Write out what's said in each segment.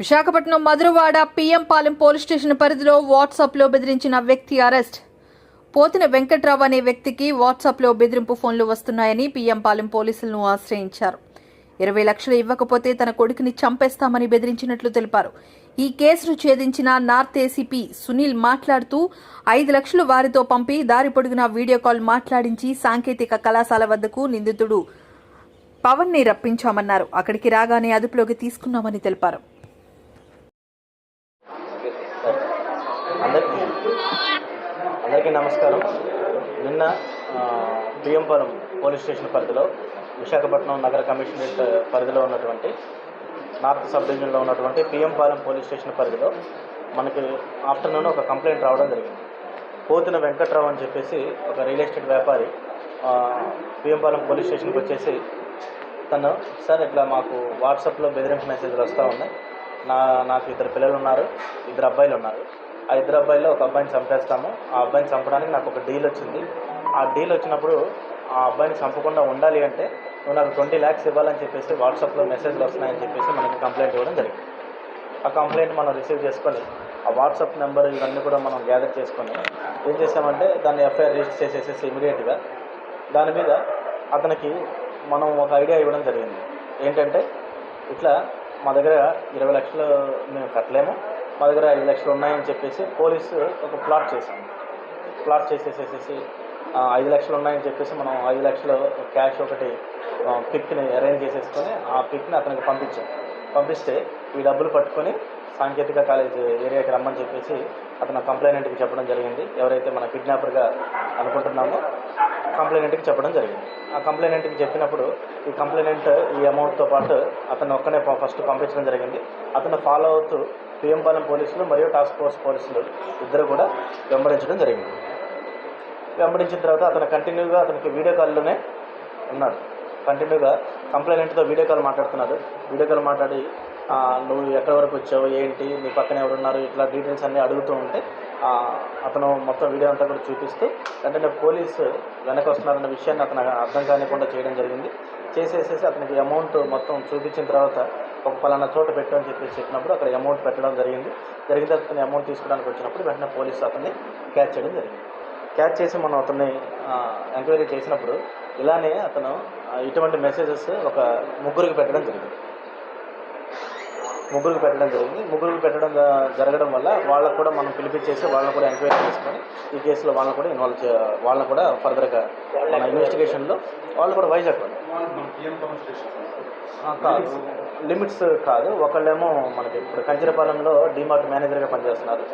Visakhapatnam Madhurawada PM Palem police station పరిధిలో వాట్సాప్లో బెదిరించిన వ్యక్తి అరెస్ట్. పోతిన వెంకట్రావు అనే వ్యక్తికి వాట్సాప్లో బెదిరింపు ఫోన్లు వస్తున్నాయని పిఎంపాలెం పోలీసులను ఆశ్రయించారు. ఇరవై లక్షలు ఇవ్వకపోతే తన కొడుకుని చంపేస్తామని బెదిరించినట్లు తెలిపారు. ఈ కేసును ఛేదించిన నార్త్ ఏసీపీ సునీల్ మాట్లాడుతూ ఐదు లక్షలు వారితో పంపి దారి పొడుగునా వీడియో కాల్ మాట్లాడించి సాంకేతిక కళాశాల వద్దకు నిందితుడు పవన్ని రప్పించామన్నారు. అక్కడికి రాగానే అదుపులోకి తీసుకున్నామని తెలిపారు. అందరికీ నమస్కారం. నిన్న బియ్యంపురం పోలీస్ స్టేషన్ పరిధిలో విశాఖపట్నం నగర కమిషనరేట్ పరిధిలో ఉన్నటువంటి నార్త్ సబ్ డివిజన్లో ఉన్నటువంటి పిఎంపాలెం పోలీస్ స్టేషన్ పరిధిలో మనకి ఆఫ్టర్నూన్ ఒక కంప్లైంట్ రావడం జరిగింది. పోతిన వెంకట్రావు అని చెప్పేసి ఒక రియల్ ఎస్టేట్ వ్యాపారి పిఎంపాలెం పోలీస్ స్టేషన్కి వచ్చేసి తను సార్ ఇట్లా మాకు వాట్సాప్లో బెదిరింపు మెసేజ్లు వస్తూ ఉన్నాయి. నా నాకు ఇద్దరు పిల్లలు ఉన్నారు ఇద్దరు అబ్బాయిలు ఉన్నారు. హైదరాబాద్లో ఒక అబ్బాయిని చంపేస్తాము. ఆ అబ్బాయిని చంపడానికి నాకు ఒక డీల్ వచ్చింది. ఆ డీల్ వచ్చినప్పుడు ఆ అబ్బాయిని చంపకుండా ఉండాలి అంటే నువ్వు నాకు ట్వంటీ ల్యాక్స్ ఇవ్వాలని చెప్పేసి వాట్సాప్లో మెసేజ్లు వస్తున్నాయని చెప్పేసి మనకి కంప్లైంట్ ఇవ్వడం జరిగింది. ఆ కంప్లైంట్ మనం రిసీవ్ చేసుకొని ఆ వాట్సాప్ నెంబర్ ఇవన్నీ కూడా మనం గ్యాదర్ చేసుకొని ఏం చేసామంటే దాన్ని ఎఫ్ఐఆర్ రిజిస్టర్ చేసేసేసి ఇమీడియట్గా దాని మీద అతనికి మనం ఒక ఐడియా ఇవ్వడం జరిగింది. ఏంటంటే ఇట్లా మా దగ్గర ఇరవై లక్షలు మేము కట్టలేము. మా దగ్గర ఐదు లక్షలు ఉన్నాయని చెప్పేసి పోలీసు ఒక ప్లాట్ చేశాము. ప్లాట్ చేసేసేసేసి ఐదు లక్షలు ఉన్నాయని చెప్పేసి మనం ఐదు లక్షలు క్యాష్ ఒకటి పిక్ని అరేంజ్ చేసేసుకొని ఆ పిక్ని అతనికి పంపించాం. పంపిస్తే ఈ డబ్బులు పట్టుకొని సాంకేతిక కాలేజ్ ఏరియాకి రమ్మని చెప్పేసి అతను కంప్లైనెంట్కి చెప్పడం జరిగింది. ఎవరైతే మన కిడ్నాపర్గా అనుకుంటున్నామో కంప్లైనెంట్కి చెప్పడం జరిగింది. ఆ కంప్లైనెంట్కి చెప్పినప్పుడు ఈ కంప్లైనెంట్ ఈ అమౌంట్తో పాటు అతను ఒక్కనే ఫస్ట్ పంపించడం జరిగింది. అతను ఫాలో అవుతూ పిఎంపాలెం పోలీసులు మరియు టాస్క్ ఫోర్స్ పోలీసులు ఇద్దరు కూడా వెంబడించడం జరిగింది. వెంబడించిన తర్వాత అతను కంటిన్యూగా అతనికి వీడియో కాల్లోనే ఉన్నాడు. కంటిన్యూగా కంప్లైంట్తో వీడియో కాల్ మాట్లాడుతున్నాడు. వీడియో కాల్ మాట్లాడి నువ్వు ఎక్కడి వరకు వచ్చావు? ఏంటి? నీ పక్కన ఎవరున్నారు? ఇట్లా డీటెయిల్స్ అన్నీ అడుగుతూ ఉంటే అతను మొత్తం వీడియో అంతా కూడా చూపిస్తూ వెంటనే పోలీసు వెనక వస్తున్నారన్న విషయాన్ని అతను అర్థం కానికుండా చేయడం జరిగింది. చేసేసేసి అతనికి అమౌంట్ మొత్తం చూపించిన తర్వాత ఒక పలానా చోట పెట్టు అని చెప్పేసి చెప్పినప్పుడు అక్కడ అమౌంట్ పెట్టడం జరిగింది. జరిగిన అతని అమౌంట్ తీసుకోవడానికి వచ్చినప్పుడు వెంటనే పోలీసు అతన్ని క్యాచ్ చేయడం జరిగింది. క్యాచ్ చేసి మనం అతన్ని ఎంక్వైరీ చేసినప్పుడు ఇలానే అతను ఇటువంటి మెసేజెస్ ఒక ముగ్గురికి పెట్టడం జరిగింది. ముగ్గురికి పెట్టడం జరిగింది. ముగ్గురికి పెట్టడం జరగడం వల్ల వాళ్ళకు కూడా మనం పిలిపించేసి వాళ్ళని కూడా ఎంక్వైరీ చేసుకొని ఈ కేసులో వాళ్ళని కూడా ఇన్వాల్వ్ చే వాళ్ళని కూడా ఫర్దర్గా మన ఇన్వెస్టిగేషన్లో వాళ్ళు కూడా వైజాగ్ కాదు. లిమిట్స్ కాదు. ఒకళ్ళేమో మనకి ఇప్పుడు కంచిరపాలెంలో డిమార్ట్ మేనేజర్గా పనిచేస్తున్నారు.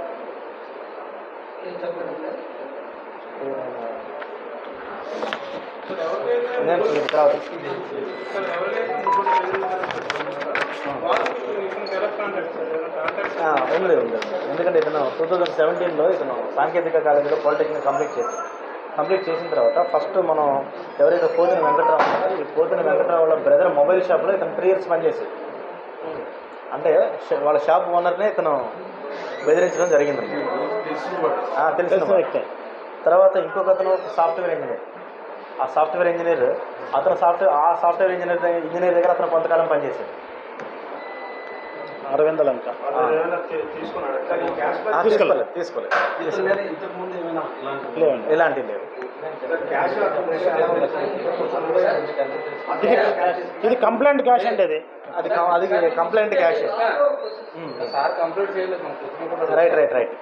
నేను ఉంది ఉంది ఎందుకంటే ఇతను టూ థౌజండ్ సెవెంటీన్లో ఇతను సాంకేతిక కాలేజీలో పాలిటెక్నిక్ కంప్లీట్ చేశాడు. కంప్లీట్ చేసిన తర్వాత ఫస్ట్ మనం ఎవరైతే పోతిన వెంకట్రావు ఉన్నారో ఈ పోతిన వెంకట్రావు వాళ్ళ బ్రదర్ మొబైల్ షాప్లో ఇతను త్రీ ఇయర్స్ పనిచేసాడు అంటే వాళ్ళ షాప్ ఓనర్నే ఇతను బెదిరించడం జరిగింది. తెలిసిన వ్యక్తే. తర్వాత ఇంకొక అతను సాఫ్ట్వేర్ ఇంజనీర్. ఆ సాఫ్ట్వేర్ ఇంజనీర్ అతను సాఫ్ట్వేర్ ఆ సాఫ్ట్వేర్ ఇంజనీర్ దగ్గర- ఇంజనీర్ దగ్గర అతను కొంతకాలం పనిచేశాడు అరవింద లంక తీసుకోలేదు. తీసుకోలేదు లేవండి ఇలాంటివి లేవు ఇది ఇది కంప్లైంట్ క్యాష్ అంటే ఇది అది. కం- అది కంప్లైంట్ క్యాష్ సార్ కంప్లీట్ చేయలేదు. రైట్ రైట్ రైట్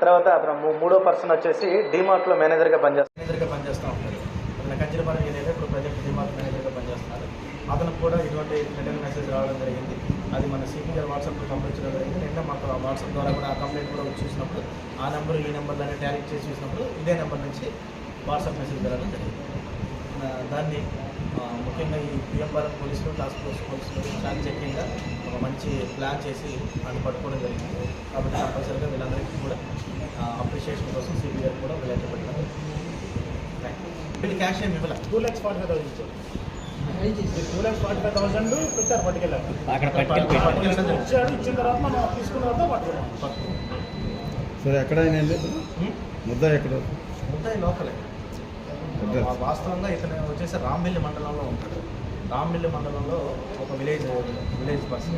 తర్వాత అతను మూడో పర్సన్ వచ్చేసి డిమార్ట్లో మేనేజర్గా పనిచేస్తాడు మేనేజర్గా పనిచేస్తూ ఉంటాడు అతను కంచిరపాలెం ఏరియాలో ఇప్పుడు ప్రజెంట్ డిమార్ట్ మేనేజర్గా పనిచేస్తున్నారు అతనికి కూడా ఇటువంటి రిటర్న్ మెసేజ్ రావడం జరిగింది. అది మన సిపి గారు వాట్సాప్లో పంపించడం జరిగింది. నిన్న మాకు వాట్సాప్ ద్వారా కూడా ఆ కంప్లైంట్ కూడా వచ్చి చూసినప్పుడు ఆ నెంబర్ ఈ నెంబర్లనే టాలీ చేసి చూసినప్పుడు ఇదే నెంబర్ నుంచి వాట్సాప్ మెసేజ్ వెళ్ళడం జరిగింది. దాన్ని ముఖ్యంగా ఈ పిఎంఆర్ఎం పోలీసులు టాస్క్ ఫోర్స్ పోలీసులు ప్లాన్ చెక్కింగ్గా ఒక మంచి ప్లాన్ చేసి అది పట్టుకోవడం జరిగింది. కాబట్టి కంపల్సరీగా వీళ్ళందరికీ కూడా అప్రిషియేషన్ కోసం సిబి కూడా వీళ్ళకి పెట్టడం వీళ్ళు క్యాష్ ఏమి ఇవ్వాలి? Two lakhs forty five thousand ఇచ్చారు. Two lakhs forty five thousand పెట్టారు పట్టుకెళ్ళారు ఇచ్చాడు ఇచ్చిన తర్వాత మనం తీసుకున్న తర్వాత పట్టుకున్నాం సరే ఎక్కడైనా ముద్ద ఎక్కడ? ముద్దాయి లోకలే వాస్తవంగా ఇతను వచ్చేసి రాంబెల్లి మండలంలో ఉంటాడు. రాంబిల్లి మండలంలో ఒక విలేజ్ విలేజ్ పర్సన్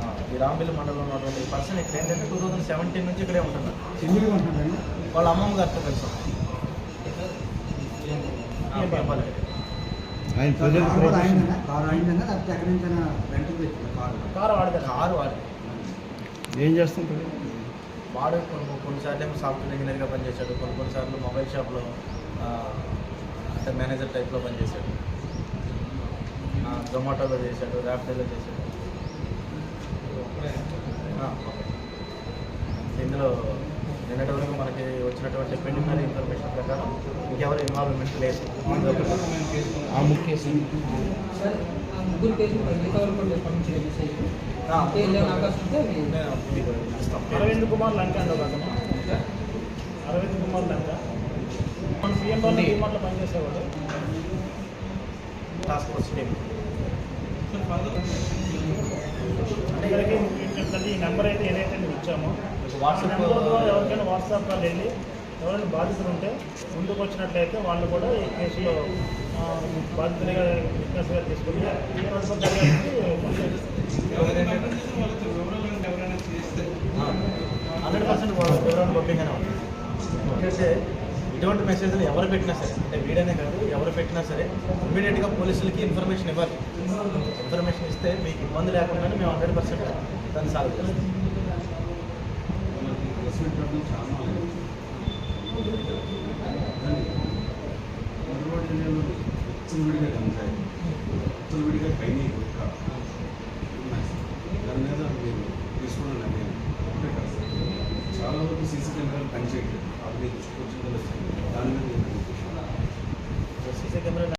ఆ, ఈ రాంబిల్లి మండలంలో ఉన్నటువంటి పర్సన్ ఇక్కడ ఏంటంటే టూ థౌజండ్ సెవెంటీన్ నుంచి ఇక్కడే ఉంటున్నారండి వాళ్ళ అమ్మమ్మ గారితో కలిసి. ఆయన కారు కారు లేకపోతే ఎక్కడి వాడి ఏం చేస్తుంటారు వాడు కొన్ని కొన్నిసార్లు ఏమో సాఫ్ట్వేర్ ఇంజనీర్గా పనిచేశాడు కొన్ని కొన్నిసార్లు మొబైల్ షాప్లో అంటే మేనేజర్ టైప్లో పనిచేశాడు. జొమాటోలో చేశాడు ర్యాపిడోలో చేశాడు. ఇందులో నిన్నటి వరకు మనకి వచ్చినటువంటి ప్రిలిమినరీ ఇన్ఫర్మేషన్ ప్రకారం ఇంకెవరు ఇన్వాల్వ్మెంట్ లేదు. ఆ ముఖ్య. అరవింద్ కుమార్ లంక అరవింద్ కుమార్ లంక. మన సీఎం వాళ్ళు డిమార్ట్లో పనిచేసేవాడు టాస్క్ ఫోర్స్ టీమ్ ఏంటంటే ఈ నెంబర్ అయితే ఏదైతే మేము ఇచ్చామో వాట్సాప్ ఎవరికైనా వాట్సాప్ కాల్ వెళ్ళి ఎవరైనా బాధితులు ఉంటే ముందుకు వచ్చినట్లయితే వాళ్ళు కూడా ఈ కేసులో ఆ, బాధితులుగా విట్నెస్గా తీసుకుని ప్రభుత్వ హండ్రెడ్ పర్సెంట్ వాళ్ళ వివరణ గొప్పగానే ఉంది. ఎందుకంటే ఇటువంటి మెసేజ్లు ఎవరు పెట్టినా సరే అంటే వీడనే కాదు ఎవరు పెట్టినా సరే ఇమీడియట్గా పోలీసులకి ఇన్ఫర్మేషన్ ఇవ్వాలి. ఇన్ఫర్మేషన్ ఇస్తే మీకు ఇబ్బంది లేకుండానే మేము హండ్రెడ్ పర్సెంట్ దాన్ని సాల్వ్ చేస్తాం. విడిగా కనసాయి విడిగా పైన దాని మీద మీరు తీసుకోవడం నిర్ణయం ఒకటే కాదు. సార్. చాలా వరకు సీసీ కెమెరాలు పనిచేయట్లేదు. అది మీకు వచ్చిందో దాని మీద నేను సీసీ కెమెరా